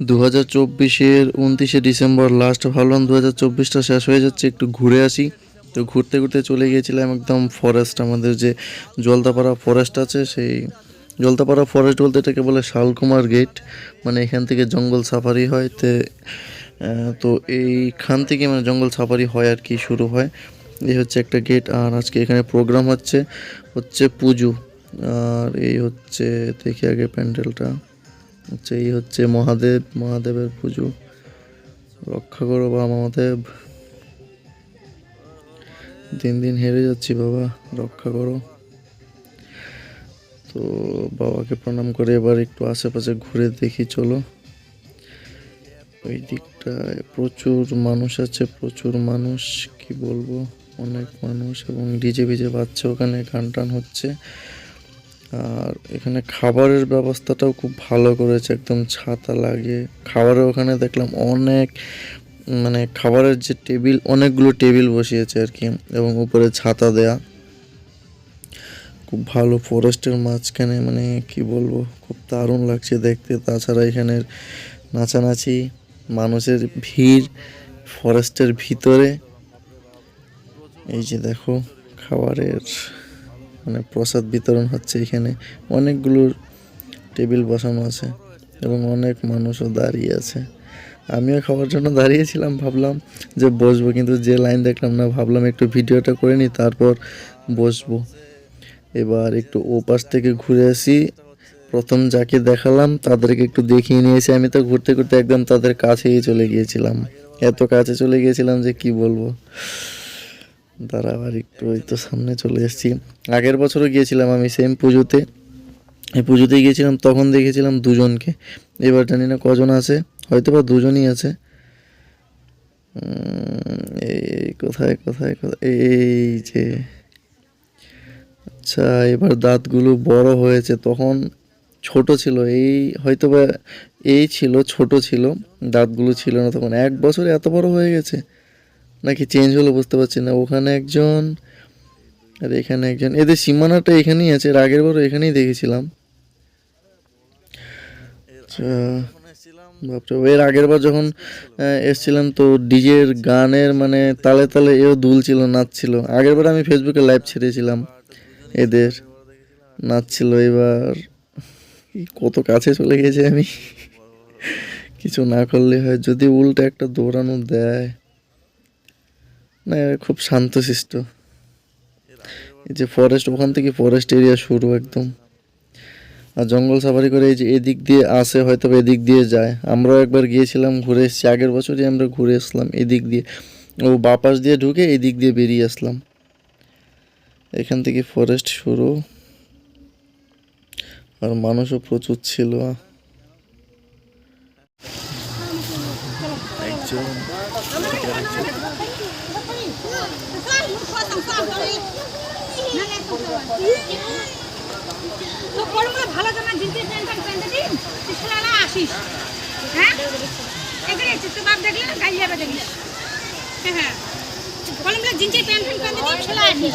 দু হাজার চব্বিশের উনত্রিশে ডিসেম্বর লাস্ট ভাবলাম দু হাজার চব্বিশটা শেষ হয়ে যাচ্ছে, একটু ঘুরে আসি। তো ঘুরতে ঘুরতে চলে গিয়েছিলাম একদম ফরেস্ট আমাদের যে জলদাপাড়া ফরেস্ট আছে, সেই জলদাপাড়া ফরেস্ট বলতে এটাকে বলে শালকুমার গেট মানে এখান থেকে জঙ্গল সাফারি হয়। তে তো এইখান থেকে মানে জঙ্গল সাফারি হয় আর কি, শুরু হয়। এই হচ্ছে একটা গেট আর আজকে এখানে প্রোগ্রাম হচ্ছে হচ্ছে পুজো। আর এই হচ্ছে, দেখি আগে প্যান্ডেলটা। হচ্ছে এই হচ্ছে মহাদেব, মহাদেবের পুজো। রক্ষা করো বা মহাদেব। দিন দিন হেরে যাচ্ছি বাবা, রক্ষা করো। তো বাবাকে প্রণাম করে এবার একটু আশেপাশে ঘুরে দেখি, চলো। ওই দিকটায় প্রচুর মানুষ আছে, প্রচুর মানুষ, কি বলব? অনেক মানুষ এবং ডিজে ভিজে বাজছে, ওখানে গান টান হচ্ছে। আর এখানে খাবারের ব্যবস্থাটাও খুব ভালো করেছে, একদম ছাতা লাগে খাবারের ওখানে দেখলাম অনেক মানে খাবারের যে টেবিল, অনেকগুলো টেবিল বসিয়েছে আর কি, এবং উপরে ছাতা দেয়া। খুব ভালো ফরেস্টের মাঝখানে মানে কি বলব, খুব দারুণ লাগছে দেখতে। তাছাড়া এখানের নাচানাচি, মানুষের ভিড়, ফরেস্টের ভিতরে। এই যে দেখো, খাবারের মানে প্রসাদ বিতরণ হচ্ছে এখানে। অনেকগুলো টেবিল বসানো আছে এবং অনেক মানুষও দাঁড়িয়ে আছে। আমিও খাওয়ার জন্য দাঁড়িয়েছিলাম, ভাবলাম যে বসবো, কিন্তু যে লাইন দেখলাম না, ভাবলাম একটু ভিডিওটা করে নিই, তারপর বসবো। এবার একটু ও পাশ থেকে ঘুরে আসি। প্রথম যাকে দেখালাম, তাদেরকে একটু দেখিয়ে নিয়েছি আমি তো ঘুরতে ঘুরতে একদম তাদের কাছেই চলে গিয়েছিলাম। এত কাছে চলে গিয়েছিলাম যে কি বলব? দাঁড়া আবার একটু ওই তো সামনে চলে এসেছি। আগের বছরও গিয়েছিলাম আমি সেম পুজোতে। এই পুজোতে গিয়েছিলাম, তখন দেখেছিলাম দুজনকে। এবার জানি না কজন আছে হয়তো বা দুজনই আছে। এই কোথায় কোথায় কোথায়? এই যে আচ্ছা এবার দাঁতগুলো বড় হয়েছে, তখন ছোট ছিল, এই হয়তো বা এই ছিল, ছোট ছিল, দাঁতগুলো ছিল না তখন। এক বছরে এত বড় হয়ে গেছে। নাকি চেঞ্জ হলো বুঝতে পারছি না। ওখানে একজন, আর এখানে একজন। এদের সীমানাটা এখানেই আছে, এর আগের বারও এখানেই দেখেছিলাম। আচ্ছা এর আগের বার যখন এসছিলাম তো ডিজের গানের মানে তালে তালে এও দুলছিল নাচছিল আগের বার আমি ফেসবুকে লাইভ ছেড়েছিলাম এদের নাচছিল এবার। কত কাছে চলে গেছে আমি। কিছু না করলে হয়, যদি উল্টো একটা দৌড়ানো দেয়। না এরা খুব শান্তশিষ্ট। এই যে ফরেস্ট ওখান থেকে ফরেস্ট এরিয়া শুরু একদম। আর জঙ্গল সাফারি করে এই যে এদিক দিয়ে আসে, হয়তো এদিক দিয়ে যায়। আমরাও একবার গিয়েছিলাম, ঘুরে এসেছি। আগের বছরই আমরা ঘুরে আসলাম এদিক দিয়ে। ও বাপাস দিয়ে ঢুকে এদিক দিয়ে বেরিয়ে আসলাম। এখান থেকে ফরেস্ট শুরু। আর মানুষও প্রচুর ছিল। একজন তো পরমগুলো ভালো জানা জিনতে প্যান্ট প্যান্ট দিন তুই ছেলেরা আসিস হ্যাঁ এখানে এসেছিস তো বাপ দেখলে না গাড়ি হ্যাঁ হ্যাঁ পরমগুলো জিনতে প্যান্ট প্যান্ট দিন ছেলে আসিস